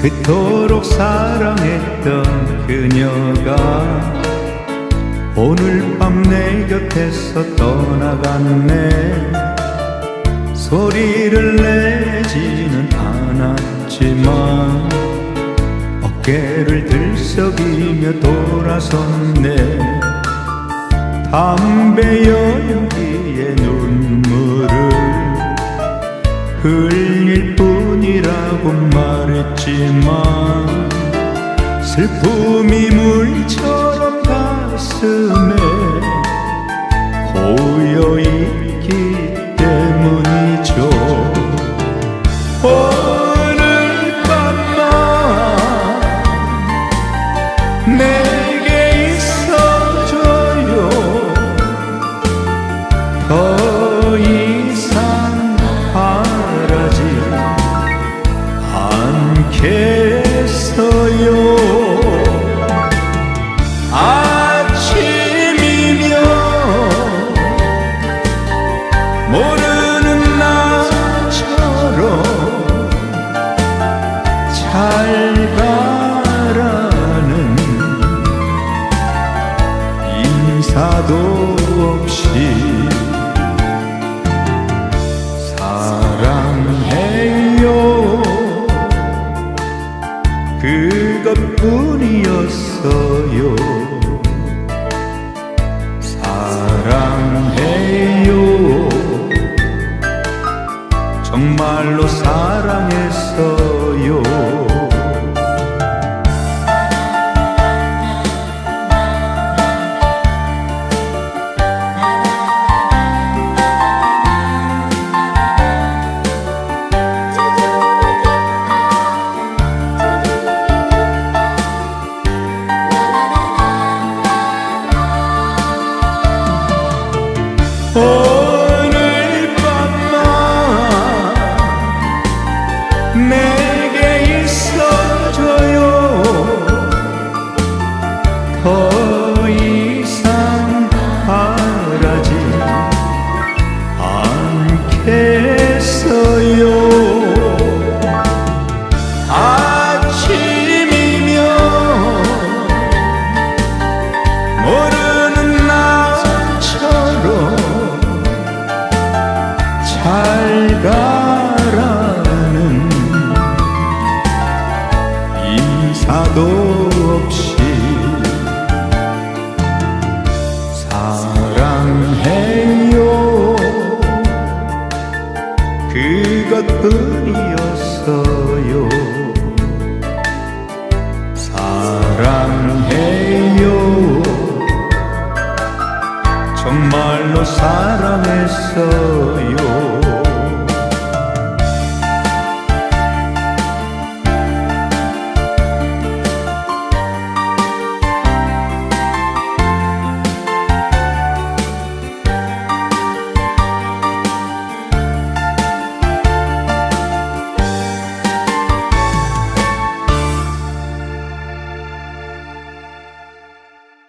그토록 사랑했던 그녀가 오늘 밤 내 곁에서 떠나갔네. 소리를 내지는 않았지만 어깨를 들썩이며 돌아섰네. 담배 연기에 눈 말했지만 슬픔이 물처럼 가슴에 고여 있기 때문이죠. 오늘 밤만 내게 있어줘요 잘 가라는 인사도 없이 사랑해요. 그것뿐이었어요. 사랑해요. 정말로 사랑했어요 오늘 밤만 내 것뿐이었어요. 사랑해요. 정말로 사랑했어요